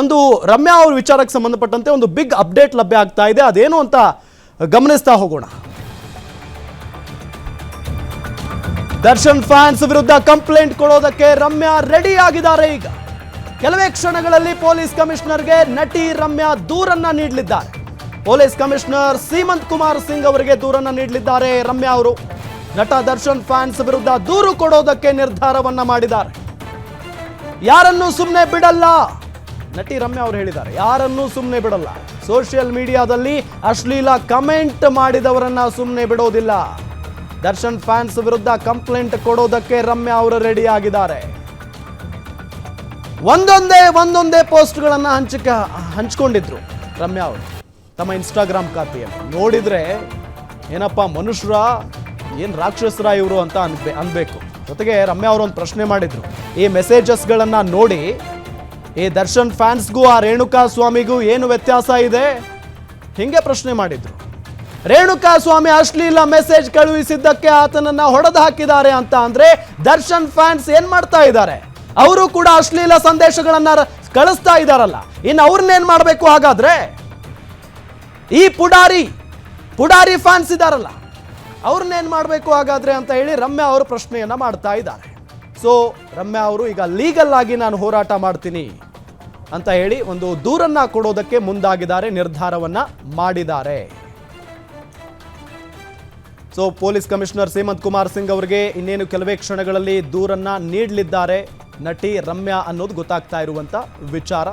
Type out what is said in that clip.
ಒಂದು ರಮ್ಯಾ ಅವ್ರ ವಿಚಾರಕ್ಕೆ ಸಂಬಂಧಪಟ್ಟಂತೆ ಒಂದು ಬಿಗ್ ಅಪ್ಡೇಟ್ ಲಭ್ಯ ಆಗ್ತಾ ಇದೆ. ಅದೇನು ಅಂತ ಗಮನಿಸ್ತಾ ಹೋಗೋಣ. ದರ್ಶನ್ ಫ್ಯಾನ್ಸ್ ವಿರುದ್ಧ ಕಂಪ್ಲೇಂಟ್ ಕೊಡೋದಕ್ಕೆ ರಮ್ಯಾ ರೆಡಿ ಆಗಿದ್ದಾರೆ ಈಗ. ಕೆಲವೇ ಕ್ಷಣಗಳಲ್ಲಿ ಪೊಲೀಸ್ ಕಮಿಷನರ್ಗೆ ನಟಿ ರಮ್ಯಾ ದೂರನ್ನ ನೀಡಲಿದ್ದಾರೆ. ಪೊಲೀಸ್ ಕಮಿಷನರ್ ಸೀಮಂತ್ ಕುಮಾರ್ ಸಿಂಗ್ ಅವರಿಗೆ ದೂರನ್ನ ನೀಡಲಿದ್ದಾರೆ ರಮ್ಯಾ ಅವರು. ನಟ ದರ್ಶನ್ ಫ್ಯಾನ್ಸ್ ವಿರುದ್ಧ ದೂರು ಕೊಡೋದಕ್ಕೆ ನಿರ್ಧಾರವನ್ನ ಮಾಡಿದ್ದಾರೆ. ಯಾರನ್ನೂ ಸುಮ್ಮನೆ ಬಿಡಲ್ಲ? ನಟಿ ರಮ್ಯಾ ಅವರು ಹೇಳಿದ್ದಾರೆ. ಯಾರನ್ನೂ ಸುಮ್ಮನೆ ಬಿಡಲ್ಲ. ಸೋಷಿಯಲ್ ಮೀಡಿಯಾದಲ್ಲಿ ಅಶ್ಲೀಲ ಕಮೆಂಟ್ ಮಾಡಿದವರನ್ನ ಸುಮ್ಮನೆ ಬಿಡೋದಿಲ್ಲ. ದರ್ಶನ್ ಫ್ಯಾನ್ಸ್ ವಿರುದ್ಧ ಕಂಪ್ಲೇಂಟ್ ಕೊಡೋದಕ್ಕೆ ರಮ್ಯಾ ಅವರು ರೆಡಿ ಆಗಿದ್ದಾರೆ. ಒಂದೊಂದೇ ಒಂದೊಂದೇ ಪೋಸ್ಟ್ಗಳನ್ನು ಹಂಚಿಕ, ಹಂಚ್ಕೊಂಡಿದ್ರು ರಮ್ಯಾ ಅವರು. ತಮ್ಮ ಇನ್ಸ್ಟಾಗ್ರಾಮ್ ಖಾತೆಯನ್ನು ನೋಡಿದ್ರೆ, ಏನಪ್ಪ ಮನುಷ್ಯರ ಏನು ರಾಕ್ಷಸರ ಇವರು ಅಂತ ಅನ್ಬೇ, ಅನ್ಬೇಕು. ಜೊತೆಗೆ ರಮ್ಯಾ ಅವರು ಒಂದು ಪ್ರಶ್ನೆ ಮಾಡಿದ್ರು. ಈ ಮೆಸೇಜಸ್ಗಳನ್ನು ನೋಡಿ ಈ ದರ್ಶನ್ ಫ್ಯಾನ್ಸ್ಗೂ, ಆ ರೇಣುಕಾ ಸ್ವಾಮಿಗೂ ಏನು ವ್ಯತ್ಯಾಸ ಇದೆ? ಹಿಂಗೆ ಪ್ರಶ್ನೆ ಮಾಡಿದ್ರು. ರೇಣುಕಾ ಸ್ವಾಮಿ ಅಶ್ಲೀಲ ಮೆಸೇಜ್ ಕಳುಹಿಸಿದ್ದಕ್ಕೆ ಆತನನ್ನ ಹೊಡೆದು ಹಾಕಿದ್ದಾರೆ ಅಂತ ಅಂದ್ರೆ ದರ್ಶನ್ ಫ್ಯಾನ್ಸ್ ಏನ್ ಮಾಡ್ತಾ ಇದ್ದಾರೆ? ಅವರು ಕೂಡ ಅಶ್ಲೀಲ ಸಂದೇಶಗಳನ್ನ ಕಳಿಸ್ತಾ ಇದ್ದಾರಲ್ಲ. ಇನ್ನು ಅವ್ರನ್ನೇನ್ ಮಾಡಬೇಕು ಹಾಗಾದ್ರೆ? ಈ ಪುಡಾರಿ ಪುಡಾರಿ ಫ್ಯಾನ್ಸ್ ಇದಾರಲ್ಲ ಅವ್ರನ್ನೇನ್ ಮಾಡಬೇಕು ಹಾಗಾದ್ರೆ ಅಂತ ಹೇಳಿ ರಮ್ಯಾ ಅವರು ಪ್ರಶ್ನೆಯನ್ನ ಮಾಡ್ತಾ ಇದ್ದಾರೆ. ಸೊ ರಮ್ಯಾ ಅವರು ಈಗ ಲೀಗಲ್ ಆಗಿ ನಾನು ಹೋರಾಟ ಮಾಡ್ತೀನಿ. ಅಂತ ಹೇಳಿ ಒಂದು ದೂರನ್ನ ಕೊಡೋದಕ್ಕೆ ಮುಂದಾಗಿದ್ದಾರೆ, ನಿರ್ಧಾರವನ್ನ ಮಾಡಿದ್ದಾರೆ. So police commissioner Seemanth Kumar Singh ಅವರಿಗೆ ಇನ್ನೇನು ಕೆಲವೇ ಕ್ಷಣಗಳಲ್ಲಿ ದೂರನ್ನ ನೀಡಲಿದ್ದಾರೆ. ನಟಿ ರಮ್ಯಾ ಅನ್ನೋದು ಗೊತ್ತಾಗ್ತಾ ಇರುವಂತ ವಿಚಾರ.